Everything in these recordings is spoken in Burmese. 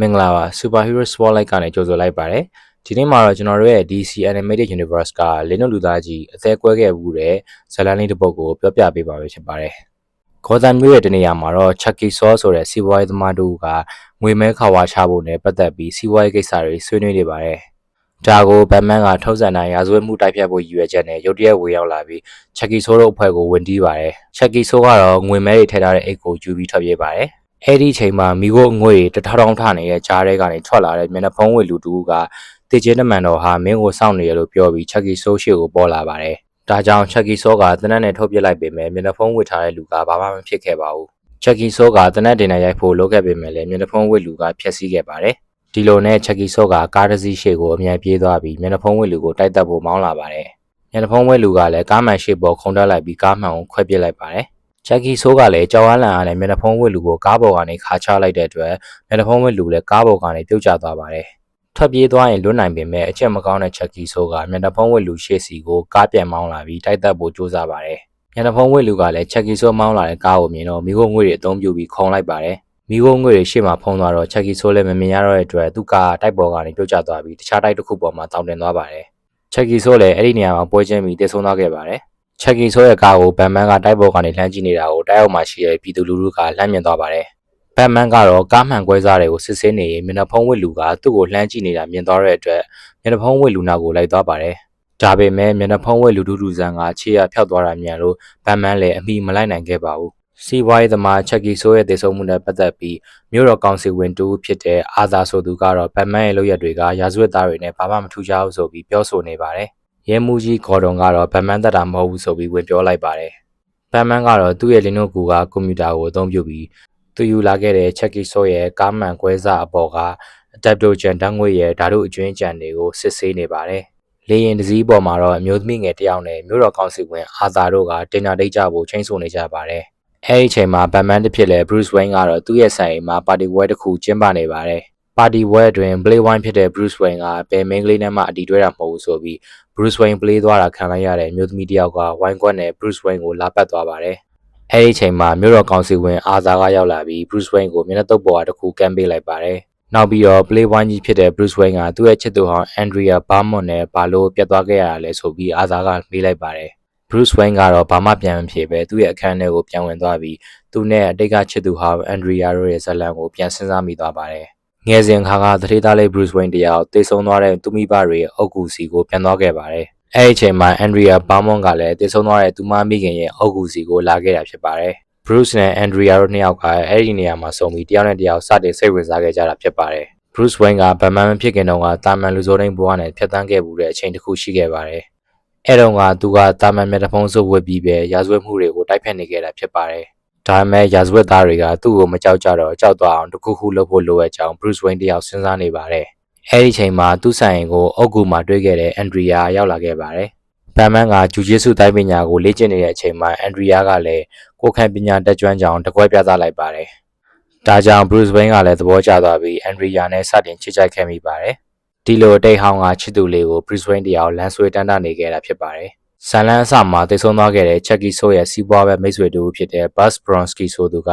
မင်္ဂလာပါ Superhero Spotlight ကနေကြိုဆိုလိုက်ပါတယ်ဒီနေ့မှာတော့ကျွန်တော်တို့ရဲ့ DC Animated Universe ကလင်းတို့လူသားကြီးအသက်ကွဲခဲ့မှုတဲ့ဇာတ်လမ်းလေးတစ်ပုဒ်ကိုပြောပြပေးပါမယ်ဖြစ်ပါတယ်ဂေါ်သန်မြို့ရဲ့တနေရာမှာတော့ Chucky Saw ဆိုတဲ့စီးပွားရေးသမားတို့ကငွေမဲခါဝါချဖို့နဲ့ပတ်သက်ပြီးစီးပွားရေးကိစ္စတွေဆွေးနွေးနေပါတယ်ဒါကိုဘတ်မန်ကထုတ်စံနိုင်ရာဇဝတ်မှုတိုက်ဖြတ်ဖို့ရည်ရွယ်ချက်နဲ့ရုတ်တရက်ဝေရောက်လာပြီး Chucky Saw တို့အဖွဲ့ကိုဝင်တီးပါတယ် Chucky Saw ကတော့ငွေမဲတွေထည့်ထားတဲ့အိတ်ကိုယူပြီးထွက်ပြေးပါတယ် အဲ့ဒီအချိန်မှာမိဖို့ငွေတထောင်ထောင်ထနေတဲ့ကြားထဲကနေထွက်လာတဲ့မျက်နှာဖုံးဝေလူတူကတေချင်းနမန်တော်ဟာမင်းကိုစောင့်နေရလို့ပြောပြီး Chucky Saw ရှေ့ကိုပေါ်လာပါတယ်ဒါကြောင့် Chucky Saw ကတနက်နဲ့ထုတ်ပစ်လိုက်ပေမဲ့မျက်နှာဖုံးဝေထားတဲ့လူကဘာမှမဖြစ်ခဲ့ပါဘူး Chucky Saw ကတနက်တင်နဲ့ရိုက်ဖို့လုပ်ခဲ့ပေမဲ့လည်းမျက်နှာဖုံးဝေလူကဖျက်ဆီးခဲ့ပါတယ်ဒီလိုနဲ့ Chucky Saw ကကားတစ်စီးရှေ့ကိုအမြန်ပြေးသွားပြီးမျက်နှာဖုံးဝေလူကိုတိုက်တက်ဖို့မောင်းလာပါတယ်မျက်နှာဖုံးဝေလူကလည်းကားမှန်ရှေ့ပေါ်ခုန်တက်လိုက်ပြီးကားမှန်ကိုခွဲပစ်လိုက်ပါတယ် ချက်ကီဆိုးကလည်းကြောင်ဝမ်းလန်အားနဲ့မျက်နှာဖုံးဝစ်လူကိုကားပေါ်ကနေခါချလိုက်တဲ့အတွက်မျက်နှာဖုံးဝစ်လူလည်းကားပေါ်ကနေပြုတ်ကျသွားပါတယ်။ထွက်ပြေးသွားရင်လွတ်နိုင်ပေမဲ့အချက်မကောင်းတဲ့ချက်ကြီးဆိုးကမျက်နှာဖုံးဝစ်လူရှေ့စီကိုကားပြန်မောင်းလာပြီးတိုက်တက်ဖို့ကြိုးစားပါတယ်။မျက်နှာဖုံးဝစ်လူကလည်းချက်ကြီးဆိုးမောင်းလာတဲ့ကားကိုမြင်တော့မိခိုးငွေတွေအသုံးပြုပြီးခုံလိုက်ပါတယ်။မိခိုးငွေတွေရှေ့မှာဖုံးသွားတော့ချက်ကြီးဆိုးလည်းမမြင်ရတော့တဲ့အတွက်သူ့ကားတိုက်ပေါ်ကနေပြုတ်ကျသွားပြီးတခြားတိုက်တစ်ခုပေါ်မှာတောင်တင်သွားပါတယ်။ချက်ကြီးဆိုးလည်းအဲ့ဒီနေရာမှာပွဲချင်းပြီးတည်ဆုံသွားခဲ့ပါတယ်။ ချက်ကီဆိုရဲ့ကားကိုဘန်မန်ကတိုက်ပေါ်ကနေလှမ်းကြည့်နေတာကိုတိုက်အောက်မှာရှိတဲ့ပြည်သူလူထုကလှမ်းမြင်သွားပါတယ်။ဘန်မန်ကတော့ကားမှန်ကွဲစားတွေကိုစစ်ဆေးနေရင်မျက်နှာဖုံးဝစ်လူကသူ့ကိုလှမ်းကြည့်နေတာမြင်သွားတဲ့အတွက်မျက်နှာဖုံးဝစ်လူနာကိုလိုက်သွားပါတယ်။ဒါပေမဲ့မျက်နှာဖုံးဝစ်လူထုလူဆန်ကခြေရဖျောက်သွားတာမြန်လို့ဘန်မန်လည်းအမိမလိုက်နိုင်ခဲ့ပါဘူး။စီဝိုင်းသမားချက်ကီဆိုရဲ့တည်ဆုံမှုနဲ့ပတ်သက်ပြီးမြို့တော်ကောင်စီဝင်တူဖြစ်တဲ့အာသာဆိုသူကတော့ဘန်မန်ရဲ့လုပ်ရက်တွေကရာဇဝတ်သားတွေနဲ့ဘာမှမထူးခြားဘူးဆိုပြီးပြောဆိုနေပါတယ်။ ရဲမှုကြီးဂေါ်ဒွန်ကတော့ဗန်မန်တက်တာမဟုတ်ဘူးဆိုပြီးဝင်ပြောလိုက်ပါတယ်။ဗန်မန်ကတော့သူ့ရဲ့လင်းနိုကူကကွန်ပျူတာကိုအသုံးပြုပြီးသူယူလာခဲ့တဲ့ချက်ကီဆို့ရဲ့ကားမှန်ကွဲစားအပေါ်က adaptogen ဓာတ်ငွေ့ရဲ့ဓာတ်တို့အကျွင်းကြံတွေကိုစစ်ဆေးနေပါတယ်။လေရင်တစည်းပေါ်မှာတော့အမျိုးသမီးငယ်တစ်ယောက်နဲ့မြို့တော်ကောင်စီဝင်အာသာတို့ကတင်နာဒိတ်ကြဖို့ချိန်ဆနေကြပါတယ်။အဲဒီအချိန်မှာဗန်မန်တစ်ဖြစ်တဲ့ Bruce Wayne ကတော့သူ့ရဲ့ဆိုင်အိမ်မှာပါတီပွဲတစ်ခုကျင်းပနေပါတယ်။ပါတီပွဲအတွင်း Blade Wine ဖြစ်တဲ့ Bruce Wayne ကဘယ်မင်းကလေးနဲ့မှအတီတွဲတာမဟုတ်ဘူးဆိုပြီး Bruce Wayne ပလေးသွားတာခံလိုက်ရတဲ့အမျိုးသမီးတစ်ယောက်ကဝိုင်းကွက်နဲ့ Bruce Wayne ကိုလာပတ်သွားပါတယ်။အဲဒီအချိန်မှာမြို့တော်ကောင်စီဝင်အာသာကရောက်လာပြီး Bruce Wayne ကိုမျက်နှာတုပ်ပေါ်အတစ်ခုကမ်းပေးလိုက်ပါတယ်။နောက်ပြီးတော့ Play Wine ကြီးဖြစ်တဲ့ Bruce Wayne ကသူ့ရဲ့ချစ်သူဟောင်း Andrea Barmont နဲ့ဘာလို့ပြတ်သွားခဲ့ရတာလဲဆိုပြီးအာသာကမေးလိုက်ပါတယ်။ Bruce Wayne ကတော့ဘာမှပြန်မဖြေပဲသူ့ရဲ့အခန်းထဲကိုပြန်ဝင်သွားပြီးသူနဲ့အတိတ်ကချစ်သူဟောင်း Andrea တို့ရဲ့ဇာတ်လမ်းကိုပြန်စဉ်းစားမိသွားပါတယ်။ ငယ်စဉ်ခါကသတိသားလေး Bruce Wayne တယောက်တေဆုံသွားတဲ့သူမိဘတွေရဲ့အုပ်ကူစီကိုပြန်သွားခဲ့ပါတယ်။အဲဒီအချိန်မှာ Andrea Barmont ကလည်းတေဆုံသွားတဲ့သူမမိခင်ရဲ့အုပ်ကူစီကိုလာခဲ့တာဖြစ်ပါတယ်။ Bruce နဲ့ Andrea တို့နှစ်ယောက်ကအဲ့ဒီနေရာမှာဆုံပြီးတယောက်နဲ့တယောက်စတင်စိတ်ဝင်စားခဲ့ကြတာဖြစ်ပါတယ်။ Bruce Wayne ကဗန်မန်မဖြစ်ခင်တုန်းကတာမန်လူစိုးတိုင်းဘဝနဲ့ဖြတ်တန်းခဲ့မှုတဲ့အချိန်တစ်ခုရှိခဲ့ပါတယ်။အဲ့တုန်းကသူကတာမန်မျက်နှာဖုံးစုပ်ဝတ်ပြီးပဲရာဇဝတ်မှုတွေကိုတိုက်ဖျက်နေခဲ့တာဖြစ်ပါတယ်။ ဒါပေမဲ့ရာဇဝတ်သားတွေကသူ့ကိုမကြောက်ကြတော့ကြောက်သွားအောင်တစ်ခုခုလုပ်ဖို့လိုအပ်ကြောင်း Bruce Wayne တယောက်စဉ်းစားနေပါတယ်။အဲ့ဒီချိန်မှာသူ့ဆိုင်ရင်ကိုအုတ်ကူမှာတွေ့ခဲ့တဲ့ Andrea ရောက်လာခဲ့ပါတယ်။ဗန်မန်ကဂျူဂျစ်စုတိုင်းပညာကိုလေ့ကျင့်နေတဲ့အချိန်မှာ Andrea ကလည်းကိုယ်ခံပညာတက်ကြွကြောင်းတကွဲပြသလိုက်ပါတယ်။ဒါကြောင့် Bruce Wayne ကလည်းသဘောကျသွားပြီး Andrea နဲ့စတင်ချစ်ကြိုက်ခဲ့မိပါတယ်။ဒီလိုအတိတ်ဟောင်းကချစ်သူလေးကို Bruce Wayne တယောက်လမ်းဆွဲတန်းတနေခဲ့တာဖြစ်ပါတယ်။ ဇန်လန်းအစမှာတိတ်ဆုံးသွားခဲ့တဲ့ Chucky Soul ရဲ့စီးပွားပဲမိတ်ဆွေတူဖြစ်တဲ့ Buzz Bronski ဆိုသူက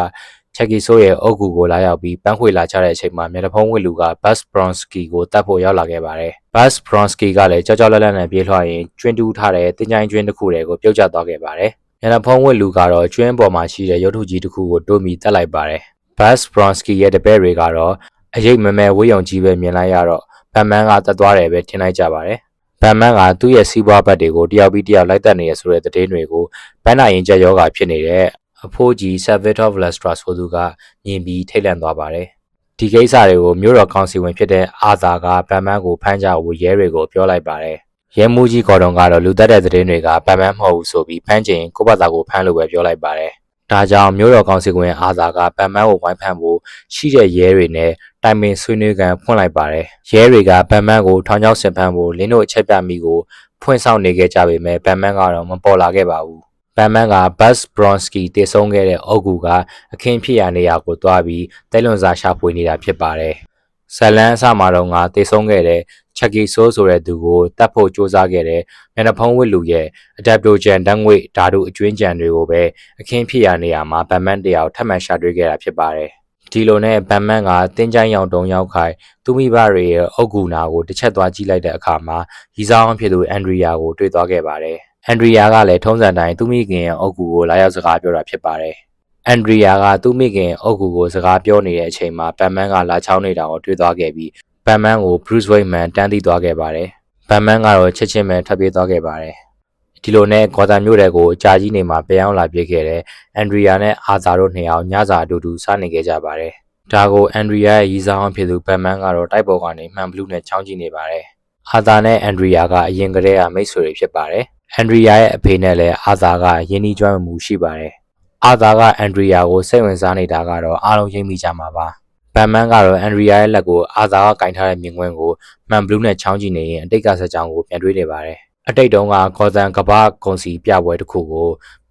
Chucky Soul ရဲ့အုတ်ကူကိုလာရောက်ပြီးပန်းခွေလာချတဲ့အချိန်မှာမျက်နှာဖုံးဝစ်လူက Buzz Bronski ကိုတတ်ဖို့ရောက်လာခဲ့ပါတယ်။ Buzz Bronski ကလည်းကြောက်ကြောက်လန့်လန့်နဲ့ပြေးလွှားရင်ကျွင်းတူးထားတဲ့တင်ကြိုင်းကျွင်းတစ်ခုတွေကိုပြုတ်ကျသွားခဲ့ပါတယ်။မျက်နှာဖုံးဝစ်လူကတော့ကျွင်းပေါ်မှာရှိတဲ့ရုပ်ထုကြီးတစ်ခုကိုတိုးမိတက်လိုက်ပါတယ်။ Buzz Bronski ရဲ့တပည့်တွေကတော့အရေးမမဲဝေးယုံကြီးပဲမြင်လိုက်ရတော့ဗန်မန်ကတက်သွားတယ်ပဲထင်လိုက်ကြပါတယ်။ ဗန်မန်ကသူ့ရဲ့စီးပွားဘက်တွေကိုတယောက်ပြီးတယောက်လိုက်တက်နေရဆိုတဲ့သတင်းတွေကိုဘန်းနာရင်ကျက်ယောဂါဖြစ်နေတဲ့အဖိုးကြီး Salvatore Valestra ဆိုသူကမြင်ပြီးထိတ်လန့်သွားပါတယ်။ဒီကိစ္စတွေကိုမြို့တော်ကောင်စီဝင်ဖြစ်တဲ့အာသာကဗန်မန်ကိုဖမ်းကြဖို့ရဲတွေကိုပြောလိုက်ပါတယ်။ရဲမှုကြီးကော်တုံကတော့လူသက်တဲ့သတင်းတွေကဗန်မန်မဟုတ်ဘူးဆိုပြီးဖမ်းချိန်ကိုယ့်ဘာသာကိုဖမ်းလို့ပဲပြောလိုက်ပါတယ်။ ဒါကြောင့်မြို့တော်ကောင်စီဝင်အာသာကဗန်မန်ကိုဝိုင်းဖမ်းဖို့ရှိတဲ့ရဲတွေနဲ့တိုင်ပင်ဆွေးနွေးကန်ဖွင့်လိုက်ပါတယ်။ရဲတွေကဗန်မန်ကိုထောင်ချောက်ဆင်ဖမ်းဖို့လင်းတို့အချက်ပြမိကိုဖွင့်ဆောင်နေခဲ့ကြပေမဲ့ဗန်မန်ကတော့မပေါ်လာခဲ့ပါဘူး။ဗန်မန်က Buzz Bronski တည်ဆုံခဲ့တဲ့အုပ်ကူကအခင်းဖြစ်ရာနေရာကိုတွားပြီးတဲလွန်စာရှာဖွေနေတာဖြစ်ပါတယ်။ ဇလန်းအစမှာတော့ငါတည်ဆုံခဲ့တဲ့ Chucky Soul ဆိုတဲ့သူကိုတတ်ဖို့စ조사ခဲ့တဲ့မျက်နှာဖုံးဝစ်လူရဲ့ adaptogen ဓာတ်ငွေ့ဓာတုအကျွင်းကြံတွေကိုပဲအခင်းဖြစ်ရာနေရာမှာဗန်မန်တယောက်ထပ်မံရှာတွေ့ခဲ့တာဖြစ်ပါတယ်။ဒီလိုနဲ့ဗန်မန်ကတင်းချိုင်းရောင်တုံရောက်ခိုင်သူမိဘတွေရဲ့အုတ်ဂူနာကိုတစ်ချက်သွားကြည့်လိုက်တဲ့အခါမှာရီဆောင်အောင်ဖြစ်သူအန်ဒရီယာကိုတွေ့သွားခဲ့ပါတယ်အန်ဒရီယာကလည်းထုံးစံတိုင်းသူမိခင်ရဲ့အုတ်ဂူကိုလာရောက်စကားပြောတာဖြစ်ပါတယ် အန်ဒရီယာကသူ့မိခင်အုတ်ဂူကိုစကားပြောနေတဲ့အချိန်မှာဗန်မန်ကလာချောင်းနေတာကိုတွေ့သွားခဲ့ပြီးဗန်မန်ကို Bruce Wayne မှန်တန်းသိသွားခဲ့ပါတယ်ဗန်မန်ကတော့ချက်ချင်းပဲထပ်ပြေးသွားခဲ့ပါတယ်ဒီလိုနဲ့ဂေါ်တန်မြို့တဲ့ကိုအကြာကြီးနေမှာပြန်အောင်လာပြေးခဲ့တဲ့အန်ဒရီယာနဲ့အာသာတို့နှစ်ယောက်ညစာအတူတူစားနေခဲ့ကြပါတယ်ဒါကိုအန်ဒရီယာရဲ့ရီဆောင်အောင်ဖြစ်သူဗန်မန်ကတော့တိုက်ပေါ်ကနေမှန်ဘလူးနဲ့ချောင်းကြည့်နေပါတယ်အာသာနဲ့အန်ဒရီယာကအရင်ကတည်းကမိတ်ဆွေတွေဖြစ်ပါတယ်အန်ဒရီယာရဲ့အဖေနဲ့လည်းအာသာကယင်းနှီးကျွမ်းမှုရှိပါတယ် အာသာကအန်ဒရီယာကိုစိတ်ဝင်စားနေတာကတော့အားလုံးရိပ်မိကြမှာပါ။ဘန်မန်ကတော့အန်ဒရီယာရဲ့လက်ကိုအာသာကကင်ထားတဲ့မြင်ကွင်းကိုမှန်ဘလူးနဲ့ချောင်းကြည့်နေရင်အတိတ်ကဆက်ကြောင်းကိုပြန်တွေးနေပါတယ်။အတိတ်တုန်းကကော်သန်ကဘာကွန်စီပြပွဲတစ်ခုကို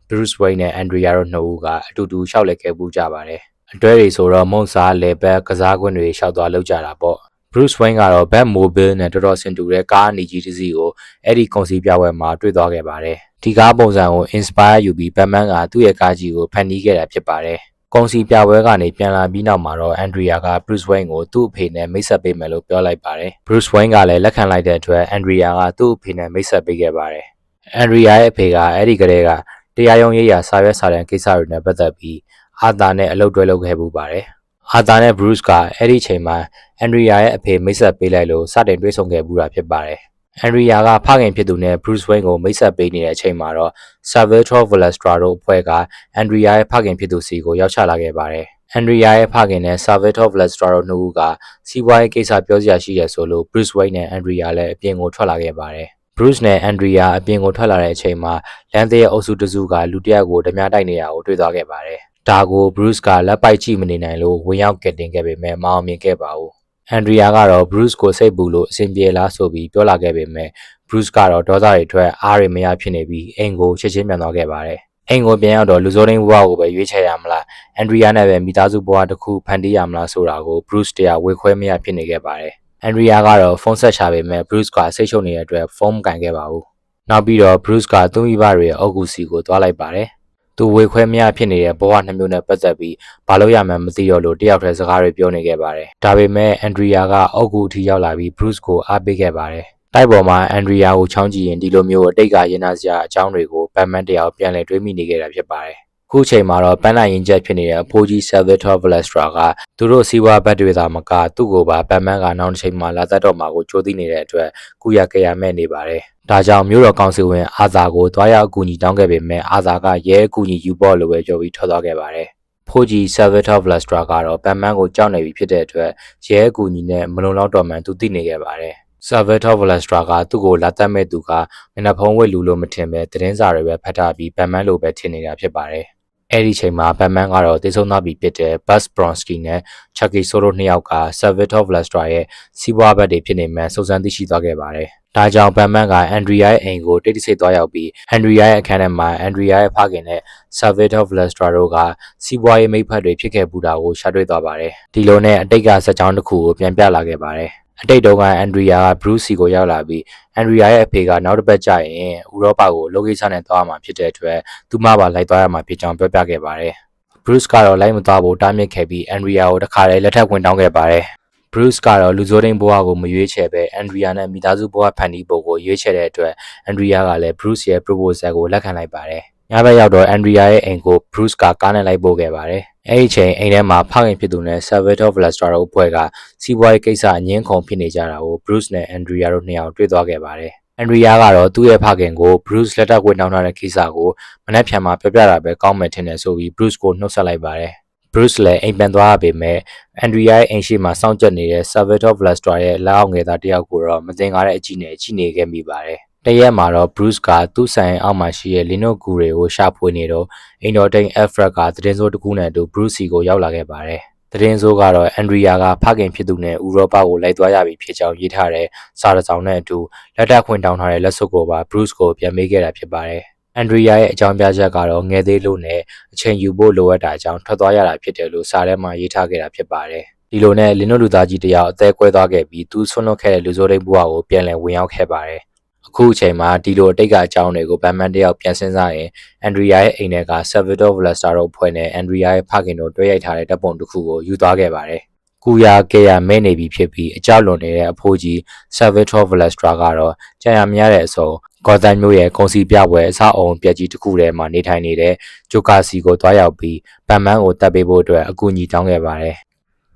Bruce Wayne နဲ့ Andrea တို့နှစ်ဦးကအတူတူရှောက်လက်ခဲ့ပူးကြပါတယ်။အတွဲတွေဆိုတော့မုံစားလေဘက်ကစားကွင်းတွေရှောက်သွားလောက်ကြတာပေါ့။ Bruce Wayne ကတော့ Bat Mobile နဲ့တော်တော်ဆင်တူတဲ့ကားအနီကြီးတစ်စီးကိုအဲ့ဒီကွန်စီပြပွဲမှာတွေ့သွားခဲ့ပါတယ်။ဒီကားပုံစံကို inspire ယူပြီး Batman ကသူ့ရဲ့ကားကြီးကိုဖန်တီးခဲ့တာဖြစ်ပါတယ်။ကွန်စီပြပွဲကနေပြန်လာပြီးနောက်မှာတော့ Andrea က Bruce Wayne ကိုသူ့အဖေနဲ့မိတ်ဆက်ပေးမယ်လို့ပြောလိုက်ပါတယ်။ Bruce Wayne ကလည်းလက်ခံလိုက်တဲ့အတွက် Andrea ကသူ့အဖေနဲ့မိတ်ဆက်ပေးခဲ့ပါတယ်။ Andrea ရဲ့အဖေကအဲ့ဒီကလေးကတရားရုံးရေးရာစာရွက်စာတမ်းကိစ္စတွေနဲ့ပတ်သက်ပြီးအာသာနဲ့အလုပ်တွဲလုပ်ခဲ့ပူပါတယ်။ အာသာနဲ့ Bruce ကအဲ့ဒီအချိန်မှာ Andrea ရဲ့အဖေမိတ်ဆက်ပေးလိုက်လို့စတင်တွေ့ဆုံခဲ့ပူတာဖြစ်ပါတယ်။အန်ရီယာကဖခင်ဖြစ်သူနဲ့ Bruce Wayne ကိုမိတ်ဆက်ပေးနေတဲ့အချိန်မှာတော့ Salvatore Valestra တို့အဖွဲ့ကအန်ရီယာရဲ့ဖခင်ဖြစ်သူစီကိုရောက်ချလာခဲ့ပါတယ်။အန်ရီယာရဲ့ဖခင်နဲ့ Salvatore Valestra တို့နှစ်ဦးကစီးပွားရေးကိစ္စပြောစရာရှိရဆိုလို့ Bruce Wayne နဲ့အန်ရီယာလည်းအပြင်ကိုထွက်လာခဲ့ပါတယ်။ Bruce နဲ့ Andrea အပြင်ကိုထွက်လာတဲ့အချိန်မှာလမ်းသေးရဲ့အုပ်စုတစုကလူတစ်ယောက်ကိုဓမြတိုက်နေတာကိုတွေ့သွားခဲ့ပါတယ်။ ဒါကို Bruce ကလက်ပိုက်ကြည့်မနေနိုင်လို့ဝင်ရောက်ကတင်ခဲ့ပေမဲ့မအောင်မြင်ခဲ့ပါဘူး။အန်ဒရီယာကတော့ Bruce ကိုစိတ်ပူလို့အဆင်ပြေလားဆိုပြီးပြောလာခဲ့ပေမဲ့ Bruce ကတော့ဒေါသတွေထွက်အားတွေမရဖြစ်နေပြီးအိမ်ကိုချက်ချင်းပြန်သွားခဲ့ပါတယ်။အိမ်ကိုပြန်ရောက်တော့လူစိုးရင်းဘဝကိုပဲရွေးချယ်ရမလား။အန်ဒရီယာနဲ့ပဲမိသားစုဘဝတစ်ခုဖန်တီးရမလားဆိုတာကို Bruce တရားဝေခွဲမရဖြစ်နေခဲ့ပါတယ်။အန်ဒရီယာကတော့ဖုန်းဆက်ချပေမဲ့ Bruce ကစိတ်ရှုပ်နေတဲ့အတွက်ဖုန်းမကန်ခဲ့ပါဘူး။နောက်ပြီးတော့ Bruce ကသူ့မိဘတွေရဲ့အုပ်ကူစီကိုသွားလိုက်ပါတယ်။ သူဝေခွဲမရဖြစ်နေတဲ့ဘဝနှမျိုးနဲ့ပတ်သက်ပြီးဘာလို့ရမှန်းမသိတော့လို့တယောက်တည်းစကားတွေပြောနေခဲ့ပါတယ်။ဒါပေမဲ့အန်ဒရီယာကအုတ်ကူအထိရောက်လာပြီး Bruce ကိုအားပေးခဲ့ပါတယ်။တိုက်ပေါ်မှာအန်ဒရီယာကိုချောင်းကြည့်ရင်ဒီလိုမျိုးအတိတ်ကရင်နာစရာအကြောင်းတွေကိုဘတ်မန်တယောက်ပြန်လည်တွေးမိနေခဲ့တာဖြစ်ပါတယ်။ ခုချိန်မှာတော့ပန်းနိုင်ရင်ချက်ဖြစ်နေတဲ့အဖိုးကြီး Salvatore Valestra ကသူတို့စီးပွားဘတ်တွေသာမကသူ့ကိုပါဘတ်မန်ကနောက်တစ်ချိန်မှာလာတတ်တော့မှာကိုကြိုးသိနေတဲ့အတွက်ကုရကြရမဲ့နေပါတယ်။ဒါကြောင့်မြို့တော်ကောင်စီဝင်အာသာကိုတွားရောက်အကူအညီတောင်းခဲ့ပေမဲ့အာသာကရဲအကူအညီယူဖို့လိုပဲပြောပြီးထွက်သွားခဲ့ပါတယ်။ဖိုးကြီး Salvatore Valestra ကတော့ဘတ်မန်ကိုကြောက်နေပြီဖြစ်တဲ့အတွက်ရဲအကူအညီနဲ့မလုံလောက်တော့မှန်သူသိနေခဲ့ပါတယ်။ Salvatore Valestra ကသူ့ကိုလာတက်မဲ့သူကမျက်နှာဖုံးဝတ်လူလို့မထင်ပဲသတင်းစာတွေပဲဖတ်ထားပြီးဘတ်မန်လိုပဲထင်နေတာဖြစ်ပါတယ်။ အဲ့ဒီချိန်မှာဘတ်မန်ကတော့တည်ဆုံသွားပြီဖြစ်တဲ့ Buzz Bronsky နဲ့ Chucky Soro နှစ်ယောက်က Salvatore Valestra ရဲ့စီးပွားဘက်တွေဖြစ်နေမှန်းစုံစမ်းသိရှိသွားခဲ့ပါတယ်။ဒါကြောင့်ဘတ်မန်ကအန်ဒရီယာရဲ့အိမ်ကိုတိတ်တဆိတ်သွားရောက်ပြီးအန်ဒရီယာရဲ့အခန်းထဲမှာအန်ဒရီယာရဲ့ဖခင်နဲ့ Salvatore Valestra တို့ကစီးပွားရေးမိတ်ဖက်တွေဖြစ်ခဲ့ပူတာကိုရှာတွေ့သွားပါတယ်။ဒီလိုနဲ့အတိတ်ကစက်ကြောင်းတစ်ခုကိုပြန်ပြလာခဲ့ပါတယ်။ အတိတ်တုန်းကအန်ဒရီယာက Bruce စီကိုရောက်လာပြီးအန်ဒရီယာရဲ့အဖေကနောက်တစ်ပတ်ကျရင်ဥရောပကိုလောကိစ္စနဲ့သွားမှာဖြစ်တဲ့အတွက်သူမပါလိုက်သွားရမှာဖြစ်ကြောင်းပြောပြခဲ့ပါတယ်။ Bruce ကတော့လိုက်မသွားဖို့တားမြစ်ခဲ့ပြီးအန်ဒရီယာကိုတခါတည်းလက်ထပ်ဝင်တောင်းခဲ့ပါတယ်။ Bruce ကတော့လူစိုးရင်းဘဝကိုမရွေးချယ်ပဲအန်ဒရီယာနဲ့မိသားစုဘဝဖန်တီးဖို့ကိုရွေးချယ်တဲ့အတွက်အန်ဒရီယာကလည်း Bruce ရဲ့ proposal ကိုလက်ခံလိုက်ပါတယ်။ ညဘက်ရောက်တော့အန်ဒရီယာရဲ့အိမ်ကို Bruce ကကားနဲ့လိုက်ပို့ခဲ့ပါတယ်။အဲ့ဒီချိန်အိမ်ထဲမှာဖခင်ဖြစ်သူနဲ့ Salvatore Valestra တို့အဖွဲ့ကစီးပွားရေးကိစ္စအငင်းခုန်ဖြစ်နေကြတာကို Bruce နဲ့ Andrea တို့နှစ်ယောက်တွေ့သွားခဲ့ပါတယ်။ Andrea ကတော့သူ့ရဲ့ဖခင်ကို Bruce လက်ထပ်ဝင်တောင်းထားတဲ့ကိစ္စကိုမနှက်ဖြန်မှာပြောပြတာပဲကောင်းမယ်ထင်တယ်ဆိုပြီး Bruce ကိုနှုတ်ဆက်လိုက်ပါတယ်။ Bruce လည်းအိမ်ပြန်သွားရပေမဲ့ Andrea ရဲ့အိမ်ရှိမှာစောင့်ကြပ်နေတဲ့ Salvatore Valestra ရဲ့လက်အောက်ငယ်သားတယောက်ကိုတော့မတင်ကားတဲ့အကြည့်နဲ့ကြည့်နေခဲ့မိပါတယ်။ တရက်မှာတော့ Bruce ကသူ့ဆိုင်အောက်မှာရှိတဲ့လင်းနိုဂူတွေကိုရှာဖွေနေတော့အိမ်တော်တိန် Alfred ကသတင်းစိုးတစ်ခုနဲ့အတူ Bruce စီကိုရောက်လာခဲ့ပါတယ်။သတင်းစိုးကတော့ Andrea ကဖခင်ဖြစ်သူနဲ့ဥရောပကိုလိုက်သွားရပြီဖြစ်ကြောင်းရေးထားတဲ့စာတစ်စောင်နဲ့အတူလက်ထပ်ခွင့်တောင်းထားတဲ့လက်စွပ်ကိုပါ Bruce ကိုပြန်ပေးခဲ့တာဖြစ်ပါတယ်။ Andrea ရဲ့အကြောင်းပြချက်ကတော့ငယ်သေးလို့နဲ့အချိန်ယူဖို့လိုအပ်တာကြောင့်ထွက်သွားရတာဖြစ်တယ်လို့စာထဲမှာရေးထားခဲ့တာဖြစ်ပါတယ်။ဒီလိုနဲ့လင်းနိုလူသားကြီးတယောက်အသက်ကွဲသွားခဲ့ပြီးသူဆွန့်လွတ်ခဲ့တဲ့လူစိုးရိမ်ဘဝကိုပြန်လည်ဝင်ရောက်ခဲ့ပါတယ် အခုအချိန်မှာဒီလိုအတိတ်ကအကြောင်းတွေကိုဘန်မန်တယောက်ပြန်စဉ်းစားရင်အန်ဒရီယာရဲ့အိမ်ထဲက Salvador Valesta တို့ဖွဲ့နဲ့အန်ဒရီယာရဲ့ဖခင်တို့တွေ့ရိုက်ထားတဲ့ဓာတ်ပုံတစ်ခုကိုယူသွားခဲ့ပါတယ်။ကူယာကေယာမဲနေပြီဖြစ်ပြီးအကြောက်လွန်နေတဲ့အဖိုးကြီး Salvador Valesta ကတော့ကြာရမရတဲ့အစုံဂေါ်တန်မျိုးရဲ့ကုန်စီပြပွဲအဆောက်အုံပြက်ကြီးတစ်ခုထဲမှာနေထိုင်နေတဲ့ဂျိုကာစီကိုတွားရောက်ပြီးဗန်မန်ကိုတပ်ပေးဖို့အတွက်အကူအညီတောင်းခဲ့ပါတယ်။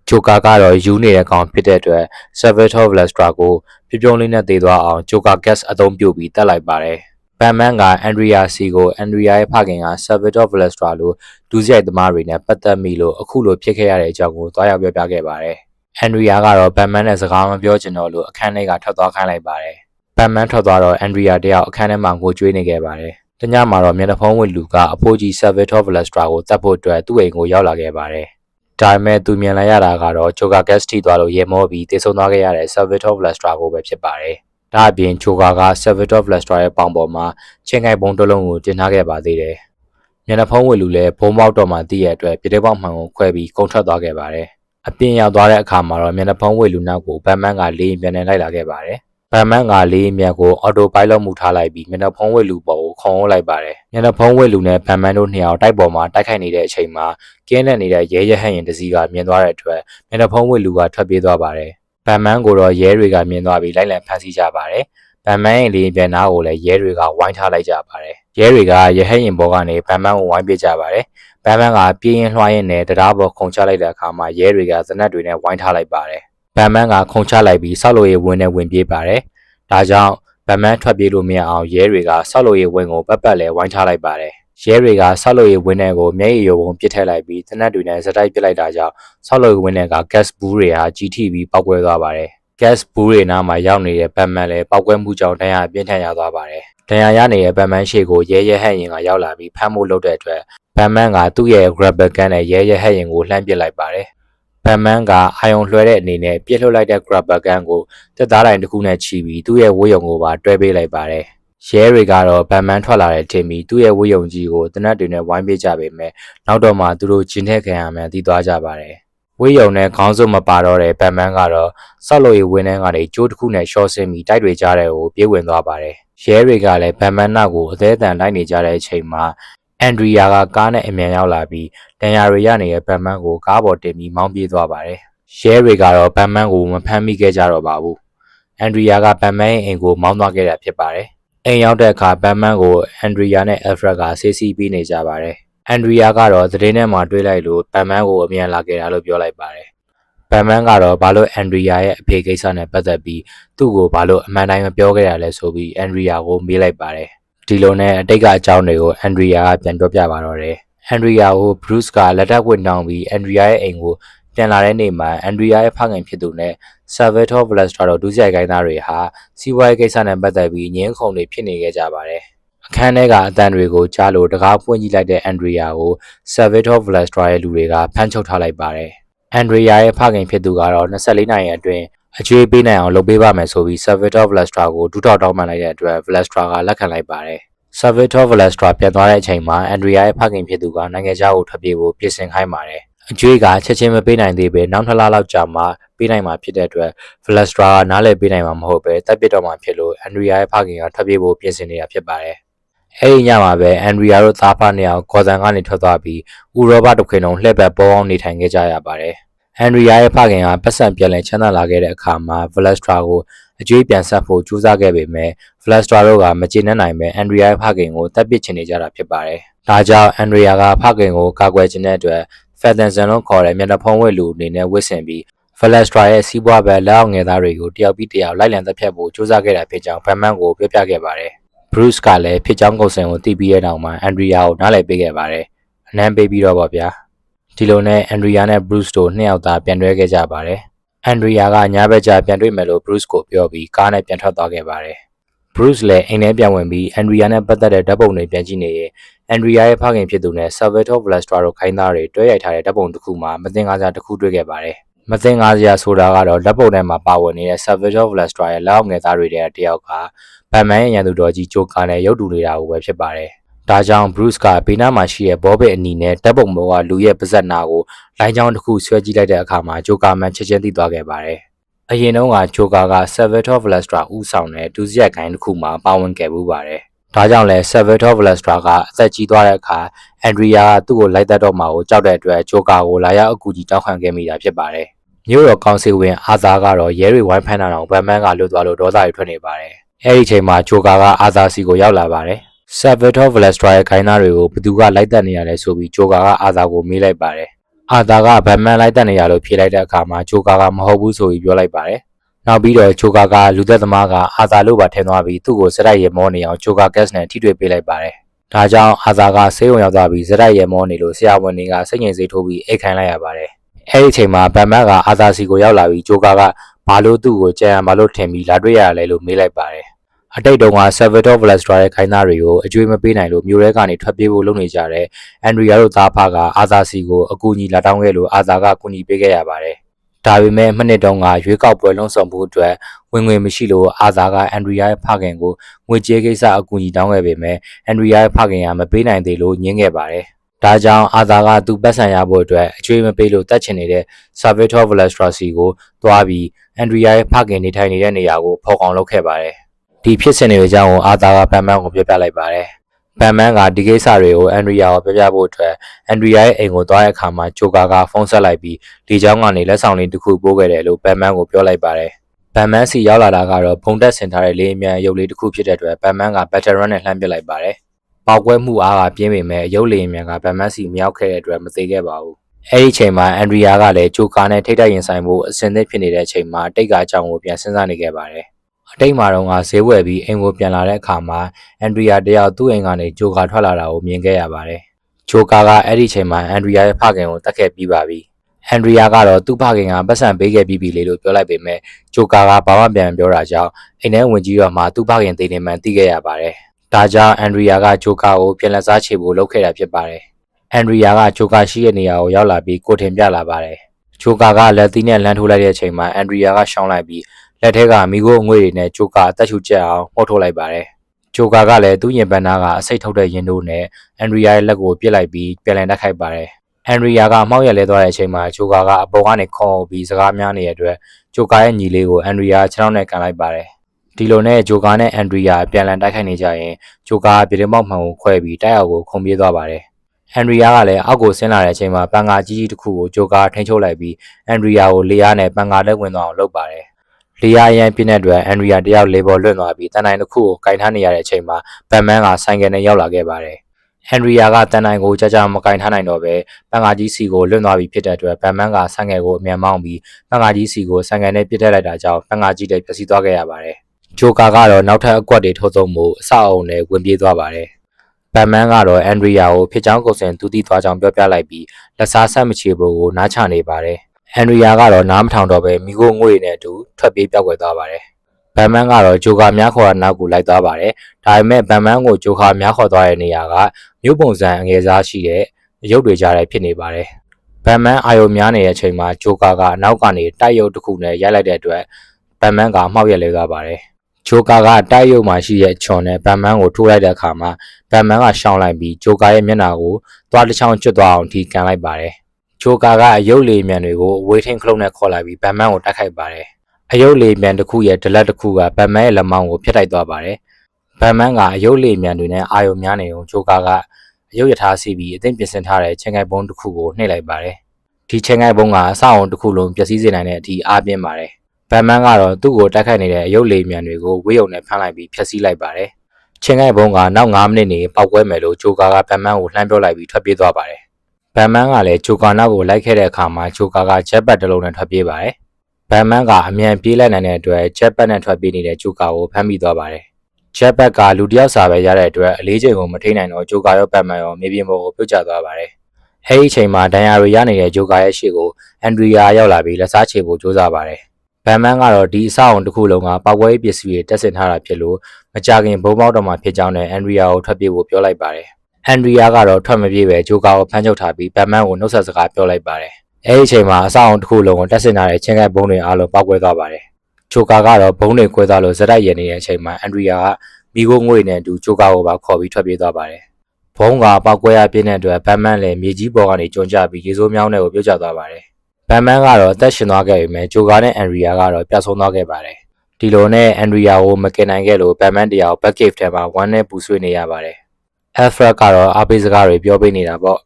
ဂျိုကာကတော့ယူနေတဲ့ကောင်ဖြစ်တဲ့အတွက် Salvador Valesta ကိုပြပြုံးလေးနဲ့တည်သွားအောင်ဂျိုကာ gas အသုံးပြုပြီးတက်လိုက်ပါတယ်။ဗန်မန်ကအန်ဒရီယာစီကိုအန်ဒရီယာရဲ့ဖခင်က Salvador Valesta လို့ဒူးစရိုက်သမားတွေနဲ့ပတ်သက်မိလို့အခုလိုဖြစ်ခဲ့ရတဲ့အကြောင်းကိုတွားရောက်ပြောပြခဲ့ပါတယ်။အန်ဒရီယာကတော့ဗန်မန်နဲ့စကားမပြောချင်တော့လို့အခန်းထဲကထွက်သွားခိုင်းလိုက်ပါတယ်။ဗန်မန်ထွက်သွားတော့အန်ဒရီယာတယောက်အခန်းထဲမှာငိုကြွေးနေခဲ့ပါတယ်။တညမှာတော့မျက်နှာဖုံးဝင်လူကအဖိုးကြီး Salvador Valesta ကိုတတ်ဖို့အတွက်သူ့အိမ်ကိုရောက်လာခဲ့ပါတယ်။ ဒါပေမဲ့သူမြင်လိုက်ရတာကတော့ဂျိုကာဂက်စတီသွားလို့ရေမောပြီးတေဆုံးသွားခဲ့ရတဲ့ Salvador Valesta ကိုပဲဖြစ်ပါတယ်။ဒါအပြင်ဂျိုကာက Salvador Valesta ရဲ့ပေါင်ပေါ်မှာချင်းကိုင်ပုံတစ်လုံးကိုတင်ထားခဲ့ပါသေးတယ်။မျက်နှာဖုံးဝင်လူလည်းဘုံပေါက်တော့မှတည့်ရအတွက်ပြတဲ့ပေါက်မှန်ကိုခွဲပြီးကုန်းထွက်သွားခဲ့ပါတယ်။အပြင်ရောက်သွားတဲ့အခါမှာတော့မျက်နှာဖုံးဝင်လူနောက်ကိုဘန်မန်ကလေးပြန်နေလိုက်လာခဲ့ပါတယ်။ဗန်မန်ကလေးမြတ်ကိုအော်တိုပိုင်လော့မှုထားလိုက်ပြီးမျက်နှာဖုံးဝဲလူပေါ်ကို ခုံအောင်လိုက်ပါတယ်။မျက်နှာဖုံးဝဲလူနဲ့ဗန်မန်တို့နှစ်ယောက်တိုက်ပေါ်မှာတိုက်ခိုက်နေတဲ့အချိန်မှာကင်းလက်နေတဲ့ရဲရဟတ်ရင်တစည်းကမြင်သွားတဲ့အတွက်မျက်နှာဖုံးဝဲလူကထွက်ပြေးသွားပါတယ်။ဗန်မန်ကိုတော့ရဲတွေကမြင်သွားပြီးလိုက်လံဖမ်းဆီးကြပါတယ်။ဗန်မန်ရဲ့လေးပြန်နာကိုလည်းရဲတွေကဝိုင်းထားလိုက်ကြပါတယ်။ရဲတွေကရဟတ်ရင်ပေါ်ကနေဗန်မန်ကိုဝိုင်းပစ်ကြပါတယ်။ဗန်မန်ကပြေးရင်လွှားရင်နဲ့တရားပေါ်ခုံချလိုက်တဲ့အခါမှာရဲတွေကဇနက်တွေနဲ့ဝိုင်းထားလိုက်ပါတယ်။ဗန်မန်ကခုံချလိုက်ပြီးဆောက်လို့ရဝင်နဲ့ဝင်ပြေးပါတယ်။ဒါကြောင့် ဗန်မန်ထွက်ပြေးလို့မရအောင်ရဲတွေကဆောက်လို့ရဝင်ကိုပတ်ပတ်လဲဝိုင်းထားလိုက်ပါတယ်။ရဲတွေကဆောက်လို့ရဝင်တဲ့ကိုမျက်ရည်ယိုပုံပစ်ထည့်လိုက်ပြီးတနက်တွေနဲ့စတိုက်ပစ်လိုက်တာကြောင့်ဆောက်လို့ရဝင်တဲ့က gas ဘူးတွေဟာကြီးထိပြီးပောက်ကွဲသွားပါတယ်။ gas ဘူးတွေနားမှာရောက်နေတဲ့ဗန်မန်လည်းပောက်ကွဲမှုကြောင့်တရားပြင်းထန်ရသွားပါတယ်။တရားရနေတဲ့ဗန်မန်ရှေ့ကိုရဲရဲဟက်ရင်ကရောက်လာပြီးဖမ်းဖို့လုပ်တဲ့အတွက်ဗန်မန်ကသူ့ရဲ့ grabber gun နဲ့ရဲရဲဟက်ရင်ကိုလှမ်းပစ်လိုက်ပါတယ်။ ဗန်မန်ကအာယုံလွှဲတဲ့အနေနဲ့ပြစ်လွှတ်လိုက်တဲ့ grabber gun ကိုတက်သားတိုင်းတစ်ခုနဲ့ချီပြီးသူ့ရဲ့ဝိယုံကိုပါတွဲပေးလိုက်ပါတယ်။ရဲတွေကတော့ဗန်မန်ထွက်လာတဲ့ထင်ပြီးသူ့ရဲ့ဝိယုံကြီးကိုတနက်တွေနဲ့ဝိုင်းပေးကြပေမဲ့နောက်တော့မှသူတို့ဂျင်းထက်ခံရမှန်းသိသွားကြပါတယ်။ဝိယုံနဲ့ခေါင်းစုပ်မပါတော့တဲ့ဗန်မန်ကတော့ဆောက်လို့ရဝင်းနှန်းကနေကြိုးတစ်ခုနဲ့ရှော့ဆင်းပြီးတိုက်တွေကြားတဲ့ကိုပြေးဝင်သွားပါတယ်။ရဲတွေကလည်းဗန်မန်နောက်ကိုအသေးအတန်လိုက်နေကြတဲ့အချိန်မှာ အန်ဒရီယာကကားနဲ့အမြန်ရောက်လာပြီးတန်ရာတွေရနေတဲ့ဗန်မန်ကိုကားပေါ်တင်ပြီးမောင်းပြေးသွားပါတယ်။ရဲတွေကတော့ဗန်မန်ကိုမဖမ်းမိခဲ့ကြတော့ပါဘူး။အန်ဒရီယာကဗန်မန်ရဲ့အိမ်ကိုမောင်းသွားခဲ့တာဖြစ်ပါတယ်။အိမ်ရောက်တဲ့အခါဗန်မန်ကိုအန်ဒရီယာနဲ့အယ်ဖရက်ကဆေးစီးပေးနေကြပါတယ်။အန်ဒရီယာကတော့သတင်းထဲမှာတွေးလိုက်လို့ဗန်မန်ကိုအမြန်လာခဲ့တာလို့ပြောလိုက်ပါတယ်။ဗန်မန်ကတော့ဘာလို့အန်ဒရီယာရဲ့အဖေကိစ္စနဲ့ပတ်သက်ပြီးသူ့ကိုဘာလို့အမှန်တိုင်းမပြောခဲ့ရလဲဆိုပြီးအန်ဒရီယာကိုမေးလိုက်ပါတယ်။ ဒီလိုနဲ့အတိတ်ကအကြောင်းတွေကိုအန်ဒရီယာကပြန်ပြောပြပါတော့တယ်။အန်ဒရီယာကိုဘရုစ်ကလက်ထပ်ဝင်တောင်းပြီးအန်ဒရီယာရဲ့အိမ်ကိုပြန်လာတဲ့နေ့မှာအန်ဒရီယာရဲ့ဖခင်ဖြစ်သူနဲ့ Salvatore Valestra တို့ဒုစရိုက်ကိုင်းသားတွေဟာစီးပွားရေးကိစ္စနဲ့ပတ်သက်ပြီးငင်းခုန်တွေဖြစ်နေခဲ့ကြပါတယ်။အခန်းထဲကအတန်တွေကိုကြားလို့တကားပွင့်ကြည့်လိုက်တဲ့အန်ဒရီယာကို Salvatore Valestra ရဲ့လူတွေကဖမ်းချုပ်ထားလိုက်ပါတယ်။အန်ဒရီယာရဲ့ဖခင်ဖြစ်သူကတော့24နာရီအတွင်း အကျွေးပေးနိုင်အောင်လုပ်ပေးပါမယ်ဆိုပြီး Salvatore Valestra ကိုဒူးထောက်တောင်းပန်လိုက်တဲ့အတွက် Valestra ကလက်ခံလိုက်ပါတယ်။ Salvatore Valestra ပြန်သွားတဲ့အချိန်မှာအန်ဒရီယာရဲ့ဖခင်ဖြစ်သူကနိုင်ငံခြားကိုထွက်ပြေးဖို့ပြင်ဆင်ခိုင်းပါတယ်။အကျွေးကချက်ချင်းမပေးနိုင်သေးပဲနောက်နှစ်လလောက်ကြာမှပေးနိုင်မှာဖြစ်တဲ့အတွက် Valestra ကနားလည်ပေးနိုင်မှာမဟုတ်ပဲတပ်ပစ်တော့မှာဖြစ်လို့အန်ဒရီယာရဲ့ဖခင်ကထွက်ပြေးဖို့ပြင်ဆင်နေတာဖြစ်ပါတယ်။အဲဒီညမှာပဲအန်ဒရီယာတို့သားဖားနှစ်ယောက်ဂေါ်ဒန်ကနေထွက်သွားပြီးဦးရောဘတ်တို့ခင်လုံးလှည့်ပတ်ပေါ်အောင်နေထိုင်ခဲ့ကြရပါတယ်။ အန်ဒရီယာရဲ့ဖခင်ကပတ်စံပြန်လည်ချမ်းသာလာခဲ့တဲ့အခါမှာ Valestra ကိုအကျွေးပြန်ဆက်ဖို့ကြိုးစားခဲ့ပေမဲ့ Valestra တို့ကမကျေနပ်နိုင်ပဲအန်ဒရီယာရဲ့ဖခင်ကိုတပ်ပစ်ချင်နေကြတာဖြစ်ပါတယ်။ဒါကြောင့်အန်ဒရီယာကဖခင်ကိုကာကွယ်ခြင်းတဲ့အတွက် Featherson လို့ခေါ်တဲ့မျက်နှာဖုံးဝဲလူအနေနဲ့ဝစ်ဆင်ပြီး Valestra ရဲ့စီးပွားဘက်လက်အောက်ငယ်သားတွေကိုတယောက်ပြီးတယောက်လိုက်လံသက်ဖြတ်ဖို့ကြိုးစားခဲ့တာဖြစ်ကြောင်းဗန်မန်ကိုပြောပြခဲ့ပါတယ်။ Bruce ကလည်းဖြစ်ကြောင်းကုန်စင်ကိုတီးပြီးတဲ့နောက်မှာ Andrea ကိုနားလည်ပေးခဲ့ပါတယ်။အနမ်းပေးပြီးတော့ပါဗျာ။ ဒီလိုနဲ့ Andrea နဲ့ Bruce တို့နှစ်ယောက်သားပြန်တွဲခဲ့ကြပါတယ်။ Andrea ကညာဘက်ကျပြန်တွေ့မယ်လို့ Bruce ကိုပြောပြီးကားနဲ့ပြန်ထွက်သွားခဲ့ပါတယ်။ Bruce လည်းအိမ်ထဲပြန်ဝင်ပြီး Andrea နဲ့ပတ်သက်တဲ့ဓာတ်ပုံတွေပြန်ကြည့်နေရင် Andrea ရဲ့ဖခင်ဖြစ်သူနဲ့ Salvatore Valestra တို့ခိုင်းသားတွေတွဲရိုက်ထားတဲ့ဓာတ်ပုံတစ်ခုမှာမတင်ကားစားတစ်ခုတွေ့ခဲ့ပါတယ်။မတင်ကားစရာဆိုတာကတော့ဓာတ်ပုံထဲမှာပါဝင်နေတဲ့ Salvatore Valestra ရဲ့လက်အောက်ငယ်သားတွေတဲ့တယောက်ကဗန်မန်ရဲ့ရန်သူတော်ကြီးဂျိုကာနဲ့ရုပ်တူနေတာကိုပဲဖြစ်ပါတယ်။ ဒါကြောင့် Bruce ကဘေးနားမှာရှိတဲ့ဘောဘစ်အနီနဲ့ဓာတ်ပုံပေါ်ကလူရဲ့ပါဇက်နာကိုလိုင်းချောင်းတစ်ခုဆွဲကြည့်လိုက်တဲ့အခါမှာဂျိုကာမန်ချက်ချင်းသိသွားခဲ့ပါတယ်။အရင်တုန်းကဂျိုကာက Salvatore Valestra ဦးဆောင်တဲ့ဒုစရိုက်ကိုင်းတစ်ခုမှာပါဝင်ခဲ့မှုပါတယ်။ဒါကြောင့်လဲ Salvatore Valestra ကအသက်ကြီးသွားတဲ့အခါအန်ဒရီယာကသူ့ကိုလိုက်သက်တော့မှာကိုကြောက်တဲ့အတွက်ဂျိုကာကိုလာရောက်အကူကြီးတောင်းခံခဲ့မိတာဖြစ်ပါတယ်။မြို့တော်ကောင်စီဝင်အာသာကတော့ရဲတွေဝိုင်းဖမ်းတာတော့ဗန်မန်ကလွတ်သွားလို့ဒေါသတွေထွက်နေပါတယ်။အဲဒီအချိန်မှာဂျိုကာကအာသာစီကိုရောက်လာပါတယ်။ Salvatore Valestra ရဲ့ခိုင်းသားတွေကိုဘသူကလိုက်သက်နေရလဲဆိုပြီးဂျိုကာကအာသာကိုမေးလိုက်ပါတယ်။အာသာကဗန်မန်လိုက်သက်နေရလို့ဖြေလိုက်တဲ့အခါမှာဂျိုကာကမဟုတ်ဘူးဆိုပြီးပြောလိုက်ပါတယ်။နောက်ပြီးတော့ဂျိုကာကလူသက်သမားကအာသာလို့ပါထင်သွားပြီးသူ့ကိုစရိုက်ရဲမောနေအောင်ဂျိုကာကက်စ်နဲ့ထိတွေ့ပေးလိုက်ပါတယ်။ဒါကြောင့်အာသာကဆေးရုံရောက်သွားပြီးစရိုက်ရဲမောနေလို့ဆရာဝန်တွေကစိတ်ငြိမ်စိတ်ထိုးပြီးအိတ်ခိုင်းလိုက်ရပါတယ်။အဲဒီအချိန်မှာဗန်မန်ကအာသာစီကိုရောက်လာပြီးဂျိုကာကဘာလို့သူ့ကိုကြံရမလို့ထင်ပြီးလာတွေ့ရလဲလို့မေးလိုက်ပါတယ်။ အတိတ်တုန်းက Salvatore Valestra ရဲ့ခိုင်းသားတွေကိုအကျွေးမပေးနိုင်လို့မြို့ထဲကနေထွက်ပြေးဖို့လုပ်နေကြတဲ့အန်ဒရီယာတို့သားဖကအာသာစီကိုအကူအညီလာတောင်းခဲ့လို့အာသာကကူညီပေးခဲ့ရပါတယ်။ဒါပေမဲ့မနှစ်တုန်းကရွေးကောက်ပွဲလုံးဆောင်မှုအတွက်ဝင်ငွေမရှိလို့အာသာကအန်ဒရီယာရဲ့ဖခင်ကိုငွေကြေးကိစ္စအကူအညီတောင်းခဲ့ပေမဲ့အန်ဒရီယာရဲ့ဖခင်ကမပေးနိုင်သေးလို့ညှင်းခဲ့ပါတယ်။ဒါကြောင့်အာသာကသူ့ပတ်စံရဖို့အတွက်အကျွေးမပေးလို့တတ်ချင်နေတဲ့ Salvatore Valestra စီကိုသွားပြီးအန်ဒရီယာရဲ့ဖခင်နေထိုင်နေတဲ့နေရာကိုဖော်ကောင်လုပ်ခဲ့ပါတယ်။ ဒီဖြစ်စဉ်တွေအကြောင်းကိုအာသာကဗန်မန်ကိုပြောပြလိုက်ပါတယ်ဗန်မန်ကဒီကိစ္စတွေကိုအန်ဒရီယာကိုပြောပြဖို့အတွက်အန်ဒရီယာရဲ့အိမ်ကိုသွားတဲ့အခါမှာဂျိုကာကဖုန်းဆက်လိုက်ပြီးလေကြောင်းကနေလက်ဆောင်လေးတစ်ခုပို့ခဲ့တယ်လို့ဗန်မန်ကိုပြောလိုက်ပါတယ်ဗန်မန်စီရောက်လာတာကတော့ဘုံတက်စင်ထားတဲ့လေးအမြန်အယုတ်လေးတစ်ခုဖြစ်တဲ့အတွက်ဗန်မန်ကဘက်တရန်နဲ့လှမ်းပစ်လိုက်ပါတယ်။ပောက်ကွဲမှုအားကပြင်းပေမဲ့အယုတ်လေးအမြန်ကဗန်မန်စီမရောက်ခဲ့တဲ့အတွက်မသေးခဲ့ပါဘူး။အဲဒီအချိန်မှာအန်ဒရီယာကလည်းဂျိုကာနဲ့ထိတိုက်ရင်ဆိုင်မှုအဆင်သင့်ဖြစ်နေတဲ့အချိန်မှာတိတ်ကအကြောင်းကိုပြန်စဉ်းစားနေခဲ့ပါတယ်။ အတိတ်မှာတော့ကဈေးဝယ်ပြီးအိမ်ကိုပြန်လာတဲ့အခါမှာအန်ဒရီယာတယောက်သူ့အိမ်ကနေဂျိုကာထွက်လာတာကိုမြင်ခဲ့ရပါတယ်။ဂျိုကာကအဲ့ဒီအချိန်မှာအန်ဒရီယာရဲ့ဖခင်ကိုတတ်ခဲ့ပြီးပါပြီ။အန်ဒရီယာကတော့သူ့ဖခင်ကပတ်စံပေးခဲ့ပြီးပြီလေလို့ပြောလိုက်ပေမဲ့ဂျိုကာကဘာမှပြန်မပြောတာကြောင့်အိမ်ထဲဝင်ကြီးတော့မှသူ့ဖခင်တည်နေမှန်သိခဲ့ရပါတယ်။ဒါကြောင့်အန်ဒရီယာကဂျိုကာကိုပြန်လက်စားချေဖို့လုပ်ခဲ့တာဖြစ်ပါတယ်။အန်ဒရီယာကဂျိုကာရှိတဲ့နေရာကိုရောက်လာပြီးကိုထင်ပြလာပါတယ်။ဂျိုကာကလက်သီးနဲ့လမ်းထိုးလိုက်တဲ့အချိန်မှာအန်ဒရီယာကရှောင်းလိုက်ပြီး လက်ထဲကမိခိုးအငွေ့တွေနဲ့ဂျိုကာအသက်ရှူကျက်အောင်မှုတ်ထုတ်လိုက်ပါတယ်။ဂျိုကာကလည်းသူ့ရင်ပန်းသားကအစိတ်ထုတ်တဲ့ရင်တို့နဲ့အန်ဒရီယာရဲ့လက်ကိုပြစ်လိုက်ပြီးပြန်လည်တိုက်ခိုက်ပါတယ်။အန်ဒရီယာကမှောက်ရက်လဲသွားတဲ့အချိန်မှာဂျိုကာကအပေါ်ကနေခေါ်ပြီးစကားများနေတဲ့အတွက်ဂျိုကာရဲ့ညီလေးကိုအန်ဒရီယာခြေထောက်နဲ့ကန်လိုက်ပါတယ်။ဒီလိုနဲ့ဂျိုကာနဲ့အန်ဒရီယာပြန်လည်တိုက်ခိုက်နေကြရင်ဂျိုကာကပြည်မောက်မှန်ကိုခွဲပြီးတိုက်အောက်ကိုခုန်ပြေးသွားပါတယ်။အန်ဒရီယာကလည်းအောက်ကိုဆင်းလာတဲ့အချိန်မှာပန်ကာကြီးကြီးတစ်ခုကိုဂျိုကာထိန်းချုပ်လိုက်ပြီးအန်ဒရီယာကိုလေယားနဲ့ပန်ကာလက်ဝင်သွားအောင်လုပ်ပါတယ်။ လေယားရန်ပြင်းတဲ့အတွက်အန်ဒရီယာတယောက်လေပေါ်လွတ်သွားပြီးတန်တိုင်းတစ်ခုကိုကင်ထားနေရတဲ့အချိန်မှာဘန်မန်ကဆိုင်ကယ်နဲ့ရောက်လာခဲ့ပါတယ်။အန်ဒရီယာကတန်တိုင်းကိုကြာကြာမကင်ထားနိုင်တော့ပဲပန်ကာကြီးစီကိုလွတ်သွားပြီးဖြစ်တဲ့အတွက်ဘန်မန်ကဆိုင်ကယ်ကိုအမြန်မောင်းပြီးပန်ကာကြီးစီကိုဆိုင်ကယ်နဲ့ပြစ်ထည့်လိုက်တာကြောင့်ပန်ကာကြီးတွေပျက်စီးသွားခဲ့ရပါတယ်။ဂျိုကာကတော့နောက်ထပ်အကွက်တွေထုတ်သုံးမှုအဆောက်အုံနဲ့ဝင်ပြေးသွားပါတယ်။ဘန်မန်ကတော့အန်ဒရီယာကိုဖြစ်ချောင်းကုတ်စင်တူတီသွားကြောင်းပြောပြလိုက်ပြီးလက်စားဆက်မချေဖို့ကိုနားချနေပါတယ်။ အန်ဒရီယာကတော့နားမထောင်တော့ပဲမိခိုးငွေနဲ့အတူထွက်ပြေးပြောက်ွယ်သွားပါတယ်။ဘန်မန်ကတော့ဂျိုကာများခေါ်တာနောက်ကိုလိုက်သွားပါတယ်။ဒါပေမဲ့ဘန်မန်ကိုဂျိုကာများခေါ်သွားတဲ့နေရာကမြို့ပုံစံအငယ်စားရှိတဲ့ရုပ်တွေကြားထဲဖြစ်နေပါတယ်။ဘန်မန်အာယုံများနေတဲ့အချိန်မှာဂျိုကာကနောက်ကနေတိုက်ရုပ်တစ်ခုနဲ့ရိုက်လိုက်တဲ့အတွက်ဘန်မန်ကမှောက်ရက်လဲသွားပါတယ်။ဂျိုကာကတိုက်ရုပ်မှာရှိတဲ့ချွန်နဲ့ဘန်မန်ကိုထိုးလိုက်တဲ့အခါမှာဘန်မန်ကရှောင်းလိုက်ပြီးဂျိုကာရဲ့မျက်နှာကိုသွားတစ်ချောင်းကျွတ်သွားအောင်ထိကန်လိုက်ပါတယ်။ ဂျိုကာကအယုတ်လေမြန်တွေကိုဝေးထင်းခလုံးနဲ့ခေါ်လိုက်ပြီးဘန်မန်ကိုတိုက်ခိုက်ပါတယ်။အယုတ်လေမြန်တစ်ခုရဲ့ဒလက်တစ်ခုကဘန်မန်ရဲ့လက်မောင်းကိုဖျက်တိုက်သွားပါတယ်။ဘန်မန်ကအယုတ်လေမြန်တွေနဲ့အာယုံများနေအောင်ဂျိုကာကအယုတ်ရထားစီပြီးအသိပြင်ဆင်ထားတဲ့ချင်းကိုင်ပုံးတစ်ခုကိုနှိပ်လိုက်ပါတယ်။ဒီချင်းကိုင်ပုံးကအဆောက်အုံတစ်ခုလုံးပျက်စီးစေနိုင်တဲ့အထိအားပြင်းပါတယ်။ဘန်မန်ကတော့သူ့ကိုတိုက်ခိုက်နေတဲ့အယုတ်လေမြန်တွေကိုဝေးုံနဲ့ဖမ်းလိုက်ပြီးဖျက်ဆီးလိုက်ပါတယ်။ချင်းကိုင်ပုံးကနောက်9မိနစ်နေပောက်ကွဲမယ်လို့ဂျိုကာကဘန်မန်ကိုလှမ်းပြောလိုက်ပြီးထွက်ပြေးသွားပါတယ်။ ဘန်မန်ကလည်းဂျိုကာနောက်ကိုလိုက်ခဲ့တဲ့အခါမှာဂျိုကာကဂျက်ပတ်တစ်လုံးနဲ့ထွက်ပြေးပါတယ်။ဘန်မန်ကအမြန်ပြေးလိုက်နိုင်တဲ့အတွက်ဂျက်ပတ်နဲ့ထွက်ပြေးနေတဲ့ဂျိုကာကိုဖမ်းမိသွားပါတယ်။ဂျက်ပတ်ကလူတစ်ယောက်စာပဲရတဲ့အတွက်အလေးချိန်ကိုမထိနိုင်တော့ဂျိုကာရောဘန်မန်ရောမြေပြင်ပေါ်ကိုပြုတ်ကျသွားပါတယ်။အဲဒီအချိန်မှာဒဏ်ရာတွေရနေတဲ့ဂျိုကာရဲ့ရှေ့ကိုအန်ဒရီယာရောက်လာပြီးလက်စားချေဖို့ကြိုးစားပါတယ်။ဘန်မန်ကတော့ဒီအဆောက်အုံတစ်ခုလုံးကပောက်ကွဲရေးပစ္စည်းတွေတက်ဆင်ထားတာဖြစ်လို့မကြခင်ဘုံပေါက်တော်မှာဖြစ်ကြောင်းနဲ့အန်ဒရီယာကိုထွက်ပြေးဖို့ပြောလိုက်ပါတယ်။ အန်ဒရီယာကတော့ထွက်မပြေးပဲဂျိုကာကိုဖမ်းချုပ်ထားပြီးဘန်မန်ကိုနှုတ်ဆက်စကားပြောလိုက်ပါတယ်။အဲဒီအချိန်မှာအဆောက်အုံတစ်ခုလုံးကိုတက်ဆင်ထားတဲ့ချင်းကပ်ဘုံတွေအားလုံးပောက်ကွဲသွားပါတယ်။ဂျိုကာကတော့ဘုံတွေကွဲသွားလို့ဇက်တိုက်ရနေတဲ့အချိန်မှာအန်ဒရီယာကမိခိုးငွေနဲ့အတူဂျိုကာကိုပါခေါ်ပြီးထွက်ပြေးသွားပါတယ်။ဘုံကပောက်ကွဲရပြင်းတဲ့အတွက်ဘန်မန်လည်းမြေကြီးပေါ်ကနေကျွန်းကျပြီးရေစိုးမြောင်းထဲကိုပြုတ်ကျသွားပါတယ်ဘန်မန်ကတော့အသက်ရှင်သွားခဲ့ပေမဲ့ဂျိုကာနဲ့အန်ရီယာကတော့ပျောက်ဆုံးသွားခဲ့ပါတယ်ဒီလိုနဲ့အန်ရီယာကိုမကင်နိုင်ခဲ့လို့ဘန်မန်တရားကိုဘက်ကေ့ထဲမှာဝမ်းနဲ့ပူဆွေးနေရပါတယ် အက်ဖရက်ကတော့အားပေးစကားတွေပြောပေးနေတာပေါ့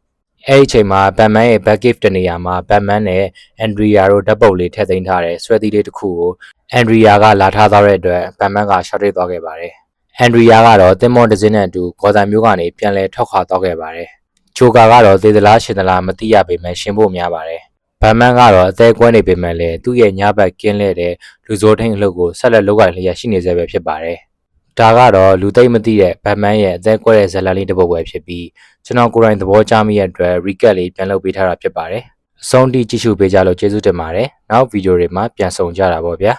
အဲ့ဒီအချိန်မှာဘန်မန်ရဲ့ဘက်ကေ့တနေရာမှာဘန်မန်နဲ့အန်ရီယာတို့ဓာတ်ပုံလေးထည့်သိမ်းထားတဲ့ဆွဲသီးလေးတစ်ခုကိုအန်ရီယာကလာထားသွားတဲ့အတွက်ဘန်မန်ကရှော့တစ်သွားခဲ့ပါတယ်အန်ရီယာကတော့တင်မော့ဒဇင်းနဲ့အတူဂေါ်တန်မျိုးကနေပြန်လဲထွက်ခွာသွားခဲ့ပါတယ်ဂျိုကာကတော့သေသလားရှင်သလားမသိရပေမဲ့ရှင်ဖို့များပါတယ်ဘန်မန်ကတော့အသေးကွဲနေပေမဲ့လည်းသူ့ရဲ့ညဘက်ကင်းလဲတဲ့လူစိုးထိန်အလုပ်ကိုဆက်လက်လုပ်ကိုင်လျက်ရှိနေသေးပဲဖြစ်ပါတယ် ဒါကတော့လူသိမ့်မသိတဲ့ဘန်မန်ရဲ့အသေးကွဲတဲ့ဇာတ်လမ်းလေးတစ်ပုဒ်ပဲဖြစ်ပြီးကျွန်တော်ကိုယ်တိုင်သဘောကျမိတဲ့အတွက် recap လေးပြန်လုပ်ပေးထားတာဖြစ်ပါတယ်အဆုံးထိကြည့်ရှုပေးကြလို့ကျေးဇူးတင်ပါတယ်နောက်ဗီဒီယိုတွေမှာပြန်ဆောင်ကြတာပေါ့ဗျာ